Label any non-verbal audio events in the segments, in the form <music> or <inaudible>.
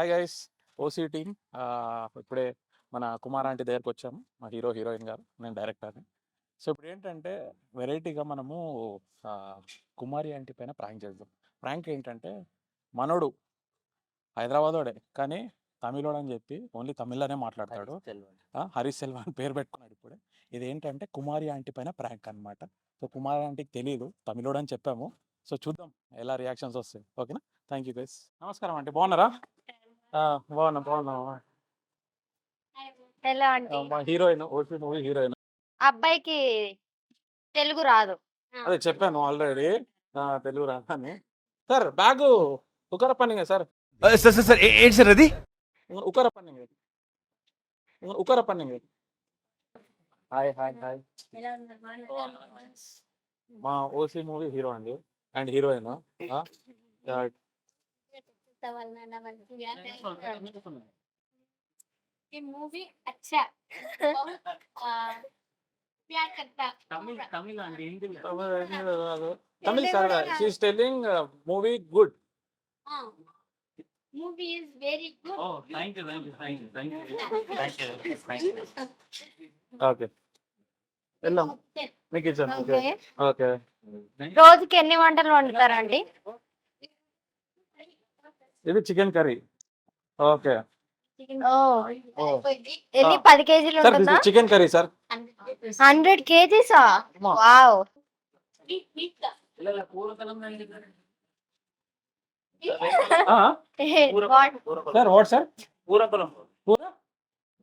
Hi guys. OC team. ఇప్పుడే మన Kumar aunty దగ్గరకు వచ్చాము. మా హీరో హీరోయిన్ గారు. నేను డైరెక్టర్ని సో ఇప్పుడు ఏంటంటే వెరైటీగా మనము కుమారి ఆంటీ పైన ప్రాంక్ చేద్దాం. ప్రాంక్ ఏంటంటే మనోడు హైదరాబాదోడే కానీ తమిళోడు అని చెప్పి ఓన్లీ తమిళ్ళోనే మాట్లాడతాడు. హరీష్ సెల్వా అని పేరు పెట్టుకున్నాడు ఇప్పుడే. ఇది ఏంటంటే కుమారి ఆంటీ పైన ప్రాంక్ అన్నమాట. సో కుమారి ఆంటీకి తెలియదు తమిళోడు అని చెప్పాము. సో చూద్దాం ఎలా రియాక్షన్స్ వస్తాయి. ఓకేనా? Thank you guys. నమస్కారం ఆంటీ. బాగున్నారా? బాగున్నా బాగున్నా. ఎలా అంటే మా హీరోయిన్ ఓపీ మూవీ హీరోయిన్. అబ్బాయికి తెలుగు రాదు. అదే చెప్పాను ఆల్రెడీ. తెలుగు రాదని. సార్ బ్యాగ్ ఉకర పన్నింగ్ సార్. సార్ సార్ సార్ ఏంటి సార్ అది? ఉకర పన్నింగ్ ఉకర పన్నింగ్ హాయ్ హాయ్ హాయ్. మా ఓసీ మూవీ హీరో అండి. And heroine. ये मूवी अच्छा बहुत आ, प्यार करता తమిళ్ తమిళ్ అండి Tamil sir she's telling movie good हाँ movie is very good okay వెళ్దాం మీకు ఇచ్చాను ఓకే ఓకే ఓకే రోజుకి ఎన్ని వంటలు వండుతారండి ఇది చికెన్ కర్రీ. ఓకే. ఎన్ని పది కేజీలు సార్ ఉంటుందా? Chicken curry sir. హండ్రెడ్ కేజీసా. వావ్. Sir what sir? పూర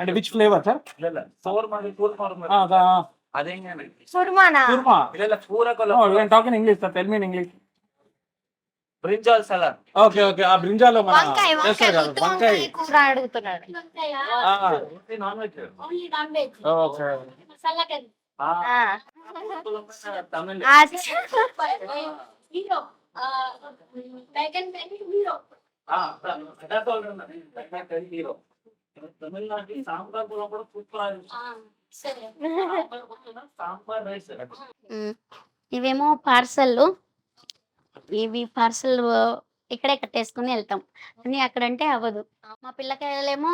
అంటే which flavour sir? సుర్మానా kurma? No talking English sir tell me English brinjal salad okay okay. ఆ బ్రింజాలో మన వంకాయ చేస్తారు కదా కూర అడుగుతున్నాడు నాన్ వెజ్. ఓకే. సాంబార్ కూడా కూడా సూపర్ <laughs> సాంబార్ రైస్. మ్మ్. ఇవేమో పార్సల్ ఇవి పార్సల్ ఇక్కడే కట్టేసుకుని వెళ్తాం. కానీ అక్కడంటే అవ్వదు. మా పిల్లకాయలేమో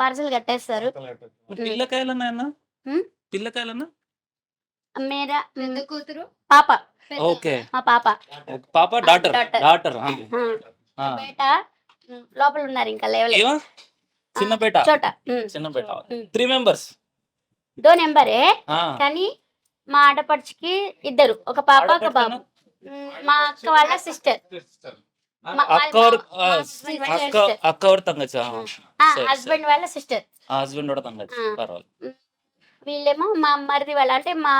పార్సల్ కట్టేస్తారు? పిల్లకాయలన్నా మేరా కూతురు. పాప. ఓకే. మా పాప. పాప డాటర్. daughter. డాటర్ బేట లోపల ఉన్నారు ఇంకా లేవలేదు. ఏమా? చిన్న బేట. చోట. చిన్న బేట. Three members. దో నెంబరే. కానీ మా ఆడపడుచుకి ఇద్దరు. ఒక పాప ఒక బాబు. మా అక్క వాళ్ళ సిస్టర్ అక్క అక్క అక్క హస్బెండ్ వాళ్ళ సిస్టర్ హస్బెండ్ కూడా వీళ్ళేమో మా మరిది వాళ్ళ అంటే మా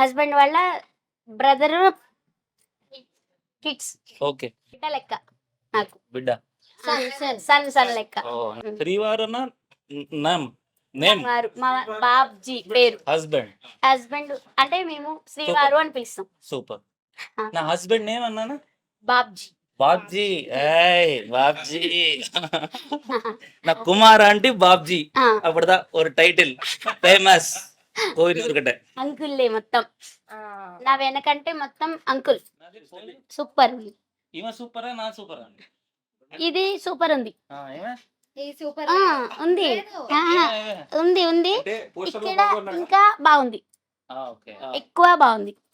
హస్బెండ్ వాళ్ళ బ్రదర్ కిడ్స్ ఓకే. బిడ్డ లెక్క నాకు. బిడ్డ. సన్ సన్ సన్ లెక్క. త్రివారన మా. బాబ్జీ పేరు. హస్బెండ్ హస్బెండ్ అంటే మేము శ్రీవారు అని పిలుస్తాం. సూపర్. నా హస్బెండ్ నేమ్ అన్నానా బాబ్జీ బాబ్జీ ఏయ్ బాబ్జీ నా కుమార్ అంటే బాబ్జీ ఆ, அப்படிதா ஒரு டைட்டில் ஃபேமஸ் கோவில் இருக்கட்ட అంకుల్లే మొత్తం నా వెనకంటే మొత్తం అంకుల్ సూపర్ ఉంది இவன் சூப்பரா நான் சூப்பரா ఇది సూపర్ ఉంది இவன் సూపర్ ఆ, ఉంది ఆ, ఉంది ఉంది ఇక్కడ ఇంకా బాగుంది ఓకే ఎక్కువ బాగుంది మ్మ్.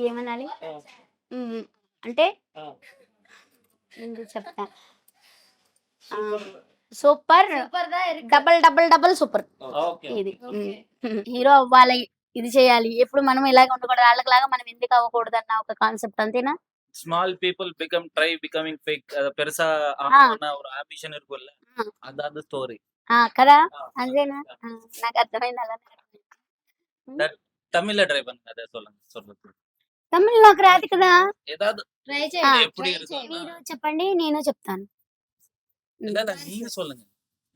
ఏమనాలి మ్మ్. అంటే ఆ. ఎందుకు చెప్తా super double double double super okay ఇది <laughs> మ్మ్. హీరో అవ్వాలి ఇది చేయాలి ఎప్పుడు మనం ఇలాగ ఉండకూడదు వాళ్ళకిలాగా మనం ఎందుకు అవ్వకూడదు అన్న ఒక కాన్సెప్ట్ అంతేనా small people become try becoming fake அத பெருசா ஆ. ஆகணும்னு ஒரு ஆம்பிஷன் இருக்கும்ல ఆ. அதான் ஸ்டோரி ఆ, కదా అంతేనా ఆ, నాకు అర్థమైంది అలానే అర్థమైంది. தமிழ்ல ட்ரை பண்ணுங்க அதை சொல்லுங்க சொல்லுங்க తమిళ్ నాకు రాదు కదా ஏதாவது ట్రై ఆ, చేయండి எப்படி try இருக்கும் చేయండి. మీరు చెప్పండి నేను చెప్తాను இல்ல இல்ல நீங்க சொல்லுங்க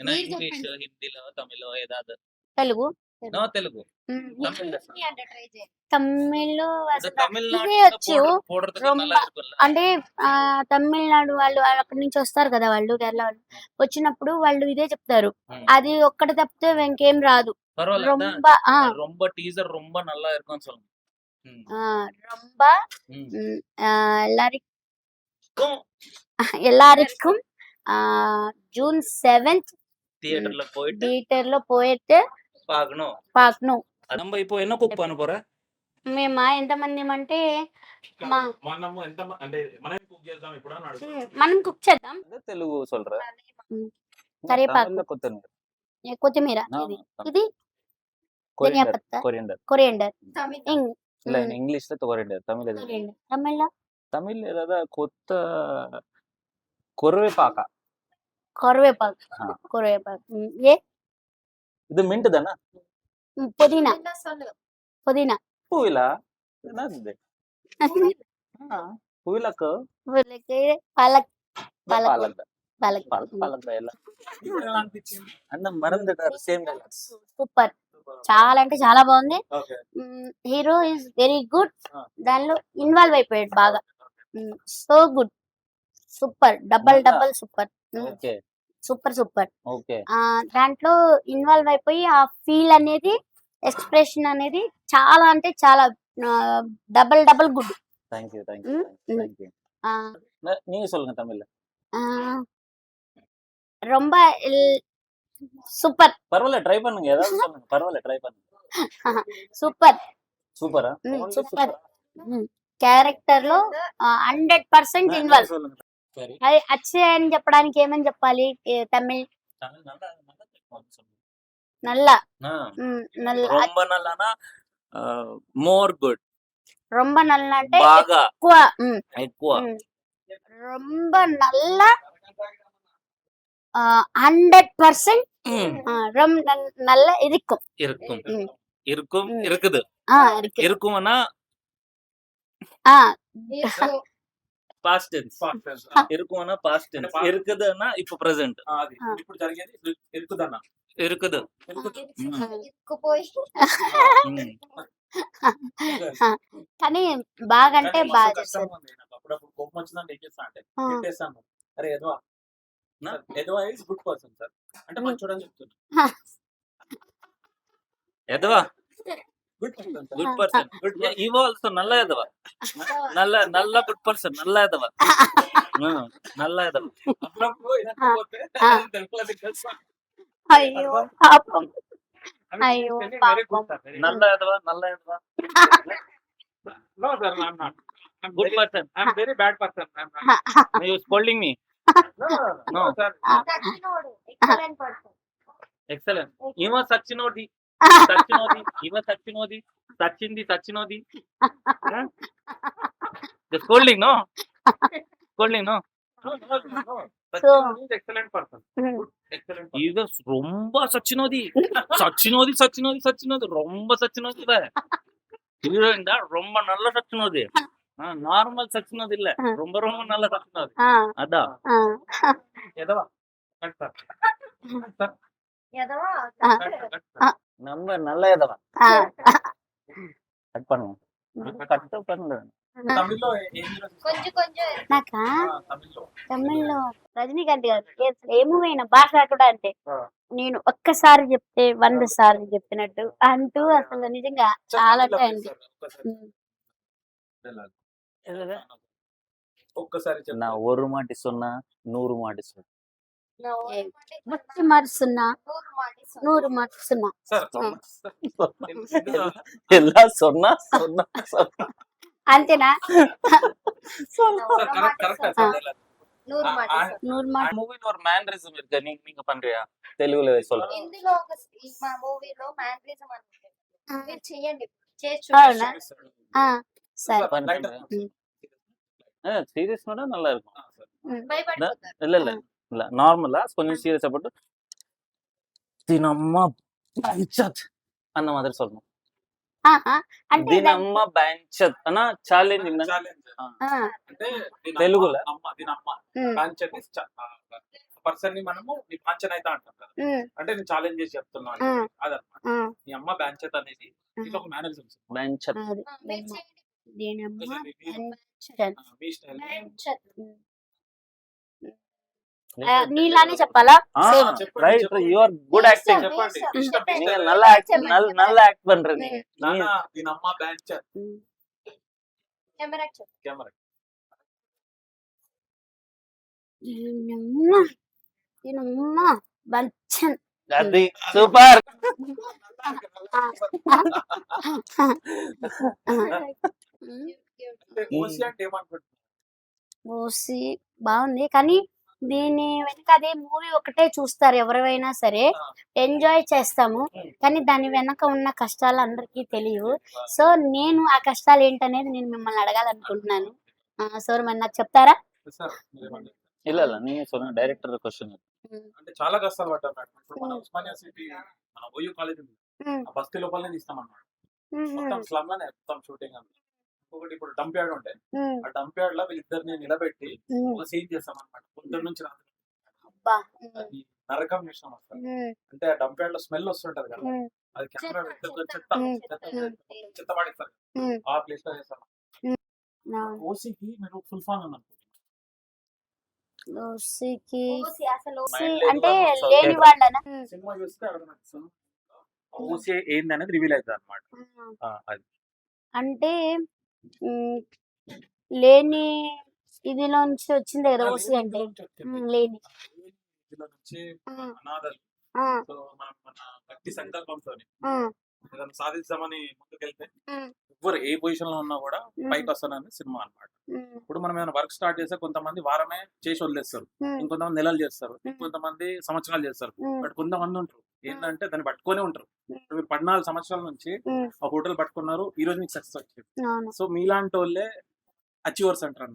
ஏன்னா మీరు இங்கிலீஷ் ஹிந்திலோ தமிழோ ஏதாவது తెలుగు நோ தெலுங்கு మ్మ్. தமிழ்ல హిందీ అంటే ట్రై చేయండి తమిళ్ இந்த అసలు தமிழ்நாட்டுல ఇదే వచ్చు போடுற- போடுறதுக்கு ரொம்ப- நல்லா இருக்கும்ல అంటే ఆ తమిళనాడు వాళ్ళు అక్కడి నుంచి వస్తారు కదా వాళ్ళు కేరళ వాళ్ళు వచ్చినప్పుడు వాళ్ళు ఇదే చెప్తారు ம். అది ఒక్కటి తప్పితే ఇంకేం రాదు பரவாயில்ல அதான் రొంబ ఆ, ரொம்ப டீசர் ரொம்ப நல்லா இருக்கும்னு சொல்லுங்க ம், ఆ, రొంబ ம். మ్, ఆ, எல்லாரும் எல்லாருக்கும் எல்லாருக்கும் ఆ, జూన్ సెవెంత్ தியேட்டர்ல போயிட்டு థియేటర్ లో పోయితే பார்க்கணும் పాకను நம்ம இப்போ என்ன குக் பண்ண போற మేము ఎంతమంది అంటే మా మనము ఎంత మ- అంటే మనం కుక్ చేద్దాం ఇప్పుడు అని అడుగుతున్నా. మనం కుక్ చేద్దాం అదే తెలుగు சொல்ற ம். కరివేపాకు. தமிழ்ல கொத்தமல்லி ఏ కొత్తిమీర ஆ, ఇది தமிழ். ఇది ధనియా கொரியண்டர் పత్తా கொரியண்டர் కొరియండర్ తమిళ இல்ல ம். இங்கிலீஷ்ல கொரியண்டர் தமிழ் எது కొరియండర్ తమిళ్లో தமிழ் ஏதாவது கொத்த கொருவேப்பாக்கா కరివేపాకు ఆ. కరివేపాకు ఉమ్, ఏ இது மின்ட் தானே ఉమ్, పుదీనా சொல்லு పుదీనా பூவிலா என்னது இது ஆ, பூவிலாக்கு వీళ్ళకి పాలక్ పాలక్ பாலக் పాలక్ பாலக் பாலக் எல்லாம் అన్న మరందటారు సేమ్ డైలాగ్స్ సూపర్ చాలా అంటే చాలా బాగుంది okay hero is very good ఆ. దానిలో ఇన్వాల్వ్ అయిపోయాడు బాగా సో గుడ్ సూపర్ డబల్ మళ్ళా? Double super okay super super okay దాంట్లో ఇన్వాల్వ్ అయిపోయి ఆ ఫీల్ అనేది ఎక్స్ప్రెషన్ అనేది చాలా అంటే చాలా double double good thank you thank ம், యూ ம். థ్యాంక్ యూ நீங்க சொல்லுங்க தமிழ்ல ரொம்ப సూపర్ பரவாயில்ல ட்ரை பண்ணுங்க ஏதாவது சொல்லுங்க பரவாயில்ல ட்ரை பண்ணுங்க సూపర్ சூப்பரா ம், Only super. super-ஆ? క్యారెక్టర్ లో హండ్రెడ్ పర్సెంట్ ஆ, ఇన్వాల్వ్ சொல்லுங்க சரி అది అచ్చే అని చెప్పడానికి ఏమని చెప్పాలి ఏ, తమిళ్ தமிழ் நல்லா நல்லா தெரியும். சொல்லுங்க. నల్ల ஆ, ఉమ్, నల్ల ரொம்ப நல்லானா మోర్ గుడ్ రొంబ నల్ల అంటే బాగా ఎక్కువ ఉమ్, ఎక్కువ ఉమ్. రొంబ నల్ల హండ్రెడ్ పర్సెంట్ ம், ரொம்ப நல்ல இருக்கும் இருக்கும் ம். இருக்கும் ம். இருக்குது ஆ இருக்கு இருக்கும்னா ஆ పాస్ట్ టెన్స్ Fast tense. இருக்கும்னா பாஸ்ட் டென்ஸ் past- இருக்குதுன்னா இப்போ ప్రెసెంట్ ఆ, అది ఆ. ఇప్పుడు జరిగేది ఇరు- ఇరుకుదన్న இருக்குது ఇరుక్కుపోయి ம். కానీ బాగా అంటే కానీ మస్తు బాగా కష్టంగా చేస్తారు ఉంది నాకు. అప్పుడప్పుడు కోపం వచ్చిందంటే ఏం చేస్తా అంటే ఆ, పెట్టేస్తాను అరే ఎదవా నా? ఎదవా ఇస్ గుడ్ పర్సన్ సార్ అంటే మ్. మంచోడు అని చెప్తున్నా ఎదవా good person sir good person good ఇవ ఆల్సో నల్ల ఎదవా నల్ల నల్ల గుడ్ పర్సన్ నల్ల ఎదవా ఆ, నల్ల ఎదవా అప్పుడప్పుడు వినకపోతే ఆ. తెలుగులో తెలుసా? అయ్యో పాపం. అయ్యో, వెరీ పాపం. గుడ్ సార్ వెరీ నల్ల ఎదవా నల్ల ఎదవా no sir I'm not good person I'm very bad person I'm you scolding me no sir దక్షిణోడు excellent person excellent ఈమె సచ్చినోది సచ్చినోది ఈమె సచ్చినోది సచ్చింది సచ్చినోది scolding no scolding no So- excellent person excellent இது ரொம்ப சச்சினோதி சச்சினோதி சச்சினோதி சச்சினோதி ரொம்ப சச்சினோதி இவ ஹீரோயின் தான் ரொம்ப நல்ல சச்சினோதி நார்மல் சச்சினோதி இல்ல ரொம்ப ரொம்ப நல்ல சச்சினோதி ఆ, அதான் ఆ, ఎదవా కట్ సార్ సార్ ఎదవా ఆ, కట్ సార్ நம்ம நல்ல எதவா ఆ, கட் பண்ணுங்க கட் பண்ணுங்க తమిళ్లో ఏం హీరో కొంచెం కొంచెం నాకా తమిళ్లో తమిళ్లో రజనీకాంత్ గారు ఏ- ఏ మూవీ అయినా భాష కూడా అంతే ఆ. నేను ఒక్కసారి చెప్తే వంద సార్లు చెప్పినట్టు అంటూ అసలు నిజంగా చాలా టైం ఒక్కసారి చెప్పు. நான் ஒரு மாட்டி சொன்னா நூறு மாட்டி சொன்னா వచ్చి మరుస్తున్నా నూరు మాటి నూరు మరుస్తున్నా సార్ எல்லாம் சொன்னா சொன்னா சொன்னா అంతేనా కరెక్ట్ కరెక్ట్ సార్ నూరు మాటి నూరు మాట மூவில ஒரு மேனரிசம் இருக்கு நீங்க நீங்க பண்றியா தெலுங்குல சொல்லுங்க ఇందులో ఒక ఈ మా మూవీలో మ్యాగ్నెటిజం అని ఉంటుంది. మీరు చెయ్యండి చేసి అవునా? చూడండి ఆ, సరే சீரியஸ் நல்லா இருக்கும் భయపడిపోతారు இல்ல இல்ல இல்ல நார்மலா கொஞ்சம் சீரியஸா போட்டு தினம்மா பஞ்சத் அந்த மாதிரி சொல்லணும் ఆహా, అంటే దాని- தினம்மா பஞ்சத் ஆனா சேலஞ்சிங் ఆ, అంటే దీని తెలుగులో? అమ్మ దీని అమ్మ ఉమ్, కాంచన్ పర్సన్ ని మనము నీ కాంచన్ అయితే అంటాం కదా ఉమ్, అంటే నేను ఛాలెంజ్ చేసి చెప్తున్నాను ఉమ్, అదనమాట ఉమ్, నీ అమ్మ బ్యాంచెత్ అనేది ఇది ఒక మేనేజర్ பஞ்சத் అది. మీరు చేయండి. దీనమ్మ మీ పెన్షన్. స్టైల్ ఉమ్. ఆ, నీలానే చెప్పాలా Same. చెప్పండి, ரைட் చెప్పండి. யூ ஆர் குட் ஆக்டிங் చెప్పండి Yes, sir. ఇష్టం நீங்க ఇష్టం. நல்லா ஆக்ட் நல்ல நல்லா ஆக்ட் பண்றீங்க నాన్న దీని అమ్మ బ్యాంచెత్ ఉమ్. కెమెరా చెప్పు కెమెరా దీనమ్మ దీనమ్మ బంచన్ అది సూపర్ అంటే <laughs> <laughs> ఓసి అంటే ఏమనుకుంటున్నారు ఓసి బాగుంది కానీ దీని వెనక అదే మూవీ ఒకటే చూస్తారు ఎవరైనా సరే ఎంజాయ్ చేస్తాము కానీ దాని వెనక ఉన్న కష్టాలు అందరికీ తెలియవు సో నేను ఆ కష్టాలు ఏంటనేది నేను మిమ్మల్ని అడగాలనుకుంటున్నాను సో మరి నాకు చెప్తారా సార్ మీరేమంటారు? ಇಲ್ಲ ಇಲ್ಲ ನೀನೇ ಸೊನ್ನ ಡೈರೆಕ್ಟರ್ ಕ್ವಶನ್ అంటే చాలా కష్టాలు పడ్డారు మేడం ఇప్పుడు మన ఉస్మానియా సిటీ మన ఓయూ కాలేజ్ ఉంది మ్మ్. ఆ బస్తీ లోపలనే తీస్తాం అన్నమాట మ్మ్. మొత్తం స్లమ్ లోనే మొత్తం షూటింగ్ అంతా ఇంకొకటి ఇప్పుడు డంప్ యార్డ్ ఉంటాయి. ఆ డంప్ యార్డ్లో వీళ్ళిద్దరిని నిలబెట్టి. ఒక సీన్ చేస్తాం అనమాట పొద్దున్న నుంచి రాత్రి నరకం చేసినాం అసలు. అంటే ఆ డంప్ యార్డ్లో స్మెల్ వస్తుంటది కదా. అది కెమెరా చెత్త, చెత్త. పడేస్తారు. ఆ ప్లేస్లో చేస్తాం. ఓసీకి మీరు ఫుల్ ఫామ్ అని ఓసికి అంటే లేని వాళ్ళనా? సినిమా చూస్తే అర్థమవుతుంది ఓసీ ఏంది అనేది రివీల్ అవుతుంది అనమాట అది. అంటే లేని ఇదిలో నుంచి వచ్చింది కదా ఓసి అంటే. లేని. సంకల్పంతో ఆ, ఏదైనా సాధిస్తామని ముందుకెళ్తే మ్, ఎవరు ఏ పొజిషన్లో ఉన్నా కూడా పైకి వస్తానని సినిమా అన్నమాట. మ్, ఇప్పుడు మనం ఏమైనా వర్క్ స్టార్ట్ చేస్తే కొంతమంది వారమే చేసి వదిలేస్తారు. ఇంకొంతమంది నెలలు చేస్తారు. ఇంకొంతమంది సంవత్సరాలు చేస్తారు. బట్ కొంతమంది ఉంటారు. ఏంటంటే దాన్ని పట్టుకొనే ఉంటారు. మీరు పద్నాలుగు సంవత్సరాల నుంచి ఆ హోటల్ పట్టుకున్నారు. ఈ రోజు మీకు సక్సెస్ వచ్చింది. సో మీలాంటి వాళ్ళే అచీవర్స్ అంటారు.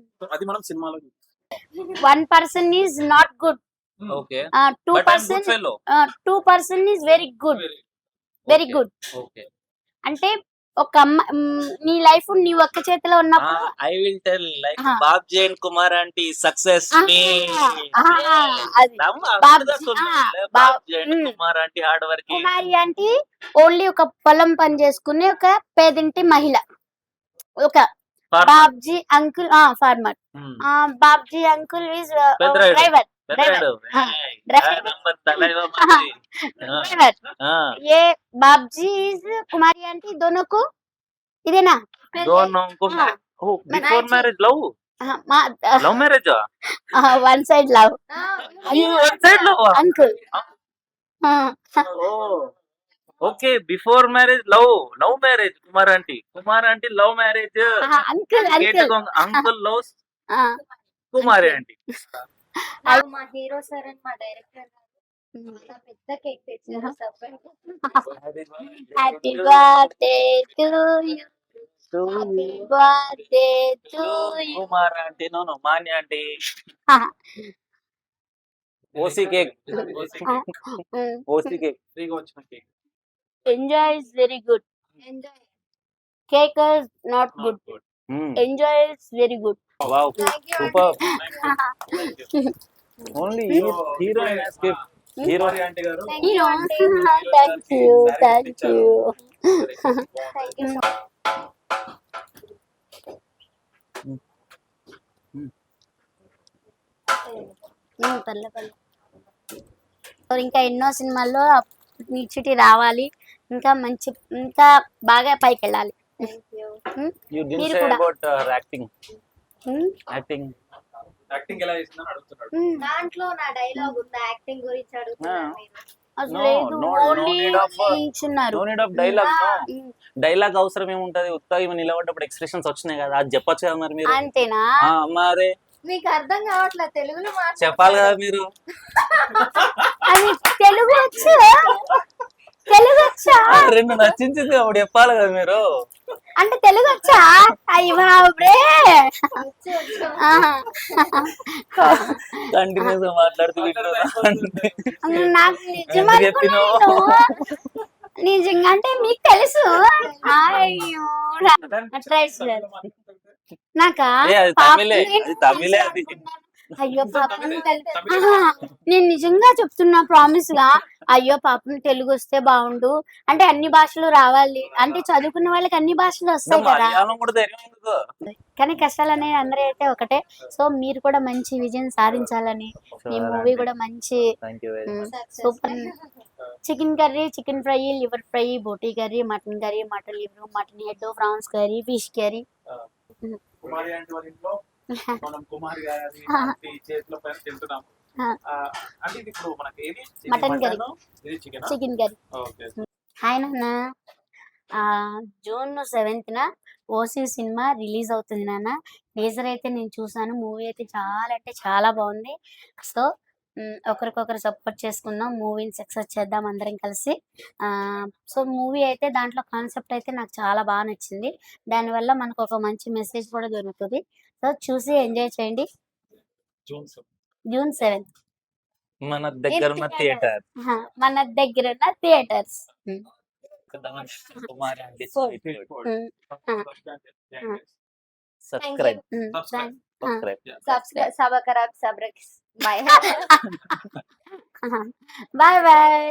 సో అది మనం సినిమాలో చూస్తాం. One person is not good. Okay. Two person two person is very good. Very good. Okay. అంటే ఒక అమ్మ నీ లైఫ్ నీ ఒక్క చేతిలో ఉన్నప్పుడు I will tell like. Babji and Kumar aunty success me. And mm. Kumar hard work Kumari అంటే only ఒక పొలం పని చేసుకునే ఒక పేదింటి మహిళ. ఒక Babji uncle farmer Babji uncle is. Driver Peddarayudu Ah, driver. Number Thalaiva మంచి డ్రైవర్ ये बाबजी इज कुमारी आंटी दोनों को ఇదేనా दोनों को हाँ. Before marriage love love marriage one side love one side love ఆ? Uncle okay before marriage love love marriage Kumar aunty Kumar aunty love marriage uncle uncle uncle love Kumari aunty నాకు మా hero sir and మా director పెద్ద cake తెచ్చారు happy birthday to you happy birthday to you Kumar aunty no no Manya aunty OC cake OC cake ఫ్రీగా వచ్చిన cake enjoy is very good enjoy cake is not good enjoy is very good wow thank you super only heroine escape hero aunty గారు. Hero thank you thank you thank you పర్లే పర్లే. ఇంకా ఎన్నో సినిమాల్లో నిచ్చిటి రావాలి. ఇంకా మంచి ఇంకా బాగా పైకి వెళ్ళాలి యు మీరు కూడా. యాక్టింగ్ ఉమ్, యాక్టింగ్ ఎలా చేసిందని అడుగుతున్నాడు. ఉమ్. దాంట్లో నా డైలాగ్ ఉంది? యాక్టింగ్ గురించి need of, uh, dialogue um, dialogue అవసరం ఏముంటది? ఉత్తగా ఇవి నిలబడ్డప్పుడు ఎక్స్ప్రెషన్స్ వచ్చినాయి కదా అది చెప్పొచ్చు కదా మరి మీరు? అంతేనా? మరి? మీకు అర్థం కావట్లేదు తెలుగులో చెప్పాలి కదా మీరు? <laughs> అది తెలుగు వచ్చు? తెలుగు వచ్చా ఆ, రెండు నచ్చించింది అప్పుడు చెప్పాలి కదా మీరు అంటే తెలుగు వచ్చా అయ్యి బాబురే. కంటిన్యూస్గా మాట్లాడుతూ. నాకు నిజం. నిజంగా అంటే మీకు తెలుసు అయ్యో. నాకా తమిళే, తమిళే అది. అయ్యో <laughs> పాపం ఆహా, నేను నిజంగా చెప్తున్నా ప్రామిస్గా అయ్యో పాపం తెలుగు వస్తే బాగుండు. అంటే అన్ని భాషలు రావాలి. అంటే చదువుకున్న వాళ్ళకి అన్ని భాషలు వస్తాయి కదా. కానీ కష్టాలు అనేవి అందరూ అయితే ఒకటే. సో మీరు కూడా మంచి విజయం సాధించాలని. ఈ మూవీ కూడా మంచి super chicken curry chicken fry liver fry బోటీ curry mutton curry mutton liver mutton head prawns curry fish curry Kumari aunty వాళ్ళ ఇంట్లో మనం కుమారి గారి ఆ. ఆంటీ చేతుల పైన తింటున్నాం. ఆ. ఆ, అంటే ఇది ఇప్పుడు మనకి ఏది? ఇది మటన్ కర్రీ. ఇది chicken? Chicken curry. Okay. Hi నాన్న. జూన్ సెవెంత్న ఓసీ సినిమా రిలీజ్ అవుతుంది నాన్న. టీజర్ అయితే నేను చూసాను. మూవీ అయితే చాలా అంటే చాలా బాగుంది. సో ఒకరికొకరు సపోర్ట్ చేసుకుందాం. మూవీని సక్సెస్ చేద్దాం అందరం కలిసి. ఆ, సో మూవీ అయితే దాంట్లో కాన్సెప్ట్ అయితే నాకు చాలా బాగా నచ్చింది. దానివల్ల మనకు ఒక మంచి మెసేజ్ కూడా దొరుకుతుంది. సో చూసి ఎంజాయ్ చేయండి. జూన్ సెవెంత్ మన దగ్గర ఉన్న థియేటర్. మన దగ్గర ఉన్న థియేటర్స్. సబ్స్క్రైబ్. సబ్స్క్రైబ్. సబ్స్క్రైబ్. సబకరాబ్ సబ్రక్స్. Bye bye bye.